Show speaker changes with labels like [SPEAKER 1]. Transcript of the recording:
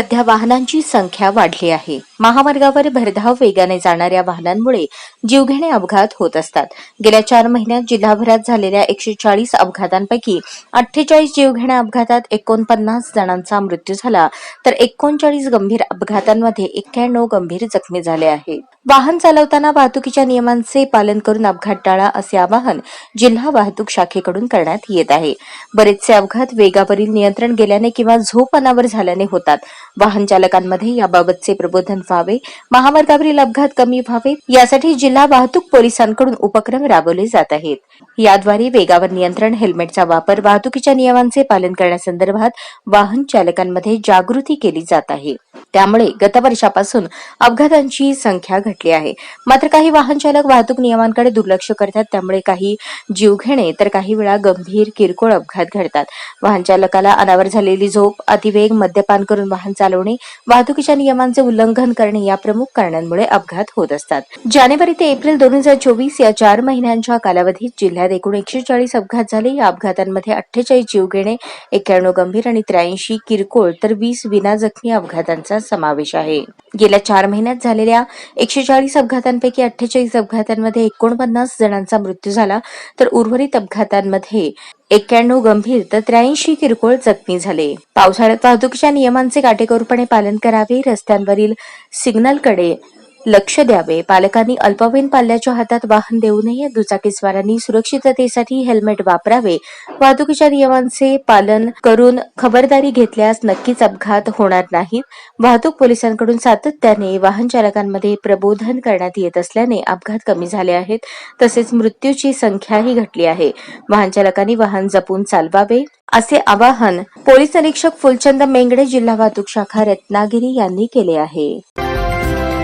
[SPEAKER 1] सध्या वाहनांची संख्या वाढली आहे. महामार्गावर भरधाव वेगाने जाणाऱ्या वाहनांमुळे जीवघेणे अपघात होत असतात. गेल्या चार महिन्यात जिल्हाभरात झालेल्या एकशे चाळीस अपघातांपैकी अठ्ठेचाळीस जीवघेण्या अपघातात एकोणपन्नास जणांचा मृत्यू झाला. तर एकोणचाळीस गंभीर अपघातांमध्ये एक्क्याण्णव गंभीर जखमी झाले आहेत. वाहन चालवताना वाहतुकीच्या नियमांचे पालन करून अपघात टाळा असे आवाहन जिल्हा वाहतूक शाखेकडून करण्यात येत आहे. बरेचसे अपघात वेगावरील नियंत्रण गेल्याने किंवा झोप अनावर झाल्याने होतात. वाहन चालकांमध्ये याबाबतचे प्रबोधन व्हावे महामार्गावरील अपघात कमी व्हावे यासाठी जिल्हा वाहतूक पोलिसांकडून उपक्रम राबवले जात आहेत. याद्वारे वेगावर नियंत्रण हेल्मेटचा वापर वाहतुकीच्या नियमांचे पालन करण्यासंदर्भात वाहन चालकांमध्ये जागृती केली जात आहे. त्यामुळे गत वर्षापासून अपघातांची संख्या घटली आहे. मात्र काही वाहन चालक वाहतूक नियमांकडे दुर्लक्ष करतात त्यामुळे काही जीवघेणे तर काही वेळा गंभीर किरकोळ अपघात घडतात. वाहन चालकाला अनावर झालेली झोप अतिवेग मद्यपान करून वाहन चालवणे वाहतुकीच्या नियमांचे उल्लंघन करणे या प्रमुख कारणांमुळे अपघात होत असतात. जानेवारी ते एप्रिल दोन हजार चोवीस या चार महिन्यांच्या कालावधीत जिल्ह्यात एकूण एकशे चाळीस अपघात झाले. या अपघातांमध्ये अठ्ठेचाळीस जीवघेणे एक्क्याण्णव गंभीर आणि त्र्याऐंशी किरकोळ तर वीस विना जखमी अपघातांचा समावेश आहे. गेल्या चार महिन्यात झालेल्या एकशे चाळीस अपघातांपैकी अठ्ठेचाळीस अपघातांमध्ये एकोणपन्नास जणांचा मृत्यू झाला तर उर्वरित अपघातांमध्ये एक्क्याण्णव गंभीर तर त्र्याऐंशी किरकोळ जखमी झाले. पावसाळ्यात वाहतुकीच्या नियमांचे काटेकोरपणे पालन करावे रस्त्यांवरील सिग्नलकडे लक्ष द्यावे. पालकांनी अल्पवयीन पाल्याच्या हातात वाहन देऊ नये. दुचाकीस्वारांनी सुरक्षिततेसाठी हेल्मेट वापरावे. वाहतुकीच्या नियमांचे पालन करून खबरदारी घेतल्यास नक्कीच अपघात होणार नाहीत. वाहतूक पोलिसांकडून सातत्याने वाहन चालकांमध्ये प्रबोधन करण्यात येत असल्याने अपघात कमी झाले आहेत. तसेच मृत्यूची संख्याही घटली आहे. वाहन चालकांनी वाहन जपून चालवावे. असे आवाहन पोलीस निरीक्षक फुलचंद मेंगडे जिल्हा वाहतूक शाखा रत्नागिरी यांनी केले आहे.